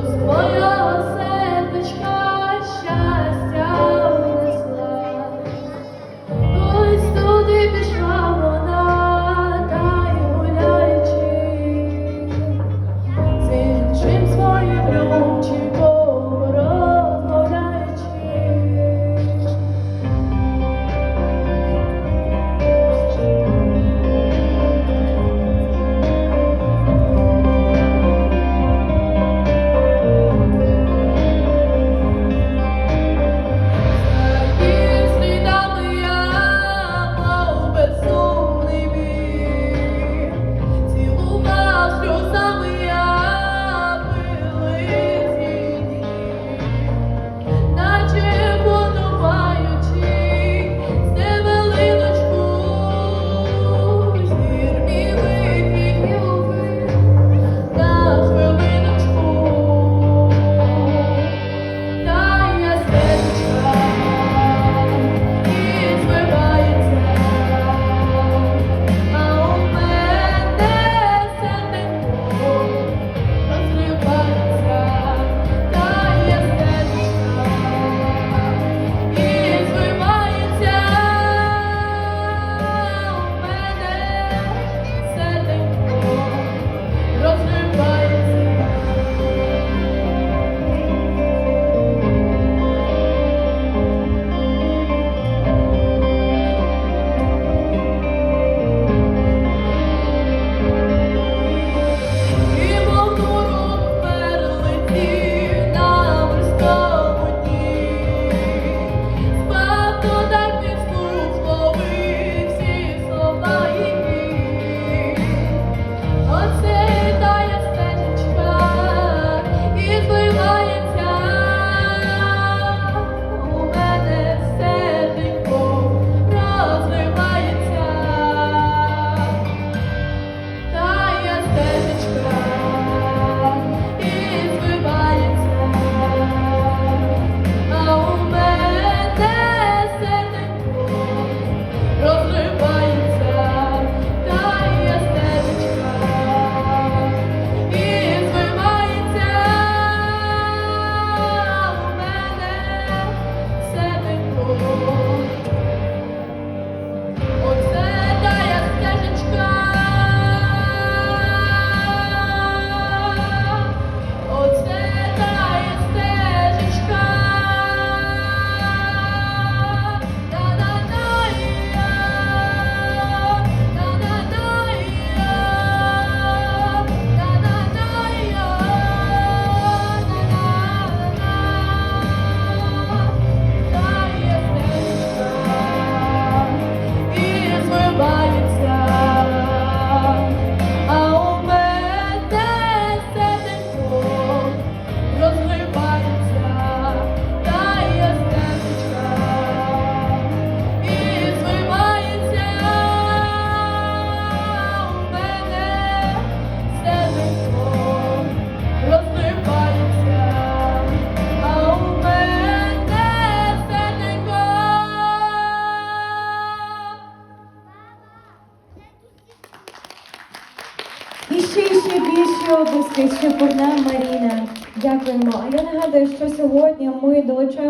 Dios. Ще ще більше обласки, ще Маріна. Дякуємо. А я нагадую, що сьогодні ми долучаємося.